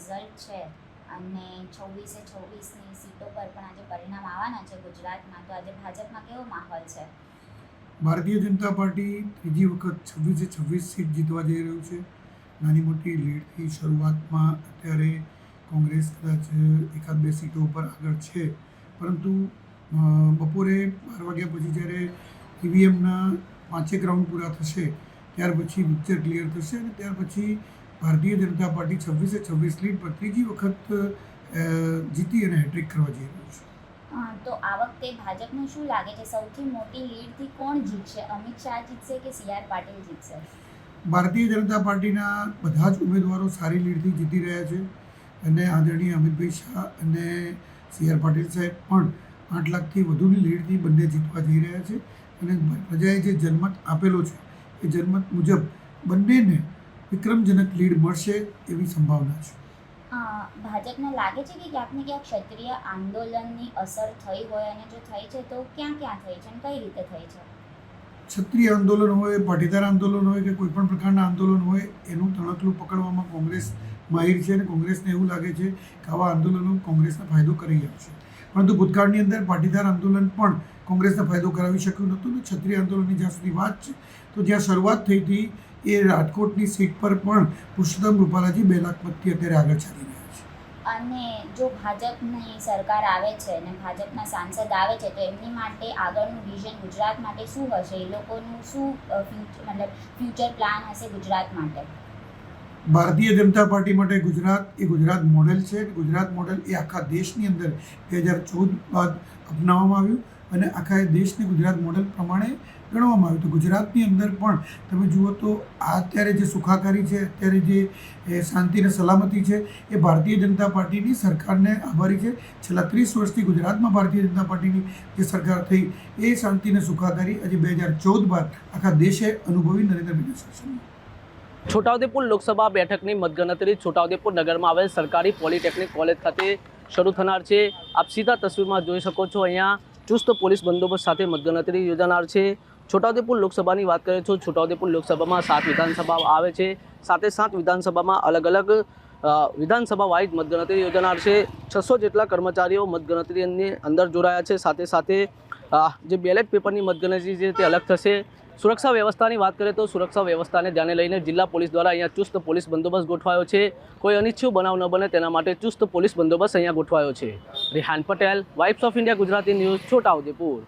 Result છે. અને છવ્વીસે છવ્વીસની સીટો પર પણ આજે પરિણામ આવવાના છે ગુજરાતમાં. તો આજે ભાજપમાં કેવો માહોલ છે? ભારતીય જનતા પાર્ટી ત્રીજી વખત છવ્વીસે છવ્વીસ સીટ જીતવા જઈ રહ્યું છે. નાની મોટી લીડથી શરૂઆતમાં અત્યારે કોંગ્રેસ કદાચ એકાદ બે સીટો ઉપર આગળ છે. પરંતુ બપોરે બાર વાગ્યા પછી જ્યારે ઈવીએમના પાંચેક રાઉન્ડ પૂરા થશે, ત્યાર પછી પિક્ચર ક્લિયર થશે અને ત્યાર પછી ભારતીય જનતા પાર્ટી છવ્વીસે છવ્વીસ લીડ પર ત્રીજી વખત જીતી અને હેટ્રિક કરવા જઈ રહ્યું છે. તો આ વખતે ભાજપનું શું લાગે છે? સૌથી મોટી લીડથી કોણ જીતશે? અમિત શાહ જીતશે કે સી આર પાટીલ જીતશે? ભારતીય જનતા પાર્ટીના બધા જ ઉમેદવારો સારી લીડથી જીતી રહ્યા છે. અને આદરણીય અમિતભાઈ શાહ અને સી આર પાટીલ સાહેબ પણ આઠ લાખથી વધુની લીડથી બંને જીતવા જઈ રહ્યા છે. અને પ્રજાએ જે જનમત આપેલો છે એ જનમત મુજબ બંનેને વિક્રમજનક લીડ મળશે એવી સંભાવના છે. ભાજપને લાગે છે કે ક્યાંક ને ક્યાંક ક્ષત્રિય આંદોલનની અસર થઈ હોય અને જો થઈ છે તો ક્યાં ક્યાં થઈ છે અને કઈ રીતે થઈ છે? ક્ષત્રિય આંદોલન હોય પાટીદાર આંદોલન હોય કે કોઈપણ પ્રકારના આંદોલન હોય એનું તણકલું પકડવામાં કોંગ્રેસ માહિર છે અને કોંગ્રેસને એવું લાગે છે કે આવા આંદોલનો કોંગ્રેસને ફાયદો કરી આપશે પરંતુ ભૂતકાળની અંદર પાટીદાર આંદોલન પણ કોંગ્રેસને ફાયદો કરાવી શક્યું નહોતું ને ક્ષત્રિય આંદોલનની જ્યાં સુધી વાત છે તો જ્યાં શરૂઆત થઈ હતી એ રાજકોટની સીટ પર પણ પુરુષોત્તમ રૂપાલાજી બે લાખ મતથી અત્યારે આગળ ચાલી રહ્યા છે. અને જો ભાજપની સરકાર આવે છે અને ભાજપના સાંસદ આવે છે તો એમની માટે આગળનું વિઝન ગુજરાત માટે શું હશે? એ લોકોનું શું ફ્યુચર મતલબ ફ્યુચર પ્લાન હશે ગુજરાત માટે? ભારતીય જનતા પાર્ટી માટે ગુજરાત એ ગુજરાત મોડેલ છે. ગુજરાત મોડેલ એ આખા દેશની અંદર બે હજાર ચૌદ બાદ અપનાવવામાં આવ્યું. અને આખા દેશને ગુજરાત મોડેલ પ્રમાણે ગણવામાં આવ્યું. તો ગુજરાતની અંદર પણ તમે જુઓ તો આ અત્યારે જે સુખાકારી છે, અત્યારે જે શાંતિ અને સલામતી છે, એ ભારતીય જનતા પાર્ટીની સરકારને આભારી છે. છેલ્લા ત્રીસ વર્ષથી ગુજરાતમાં ભારતીય જનતા પાર્ટીની જે સરકાર થઈ, એ શાંતિ અને સુખાકારી આજે બે હજાર ચૌદ બાદ આખા દેશે અનુભવી નરેન્દ્રભાઈના શાસનમાં છોટાઉદેપુર લોકસભા બેઠકની મતગણતરી છોટાઉદેપુર નગરમાં આવેલ સરકારી પોલિટેકનિક કોલેજ ખાતે શરૂ થનાર છે. આપ સીધા તસવીરમાં જોઈ શકો છો અહીંયા ચુસ્ત પોલીસ બંદોબસ્ત સાથે મતગણતરી યોજાનાર છે. છોટાઉદેપુર લોકસભાની વાત કરીએ તો છોટાઉદેપુર લોકસભામાં સાત વિધાનસભા આવે છે. સાથે સાત વિધાનસભામાં અલગ અલગ વિધાનસભા વાઇઝ મતગણતરી યોજાનાર છે. છસો જેટલા કર્મચારીઓ મતગણતરીની અંદર જોડાયા છે. સાથે સાથે જે બેલેટ પેપરની મતગણતરી છે તે અલગ થશે. સુરક્ષા વ્યવસ્થાની વાત કરીએ તો સુરક્ષા વ્યવસ્થાને ધ્યાને લઈને જિલ્લા પોલીસ દ્વારા અહીંયા ચુસ્ત પોલીસ બંદોબસ્ત ગોઠવાયો છે. કોઈ અનિચ્છુ બનાવ ન બને તેના માટે ચુસ્ત પોલીસ બંદોબસ્ત અહીંયા ગોઠવાયો છે. Rihan Patel vibes of India Gujarati news Chhotaudepur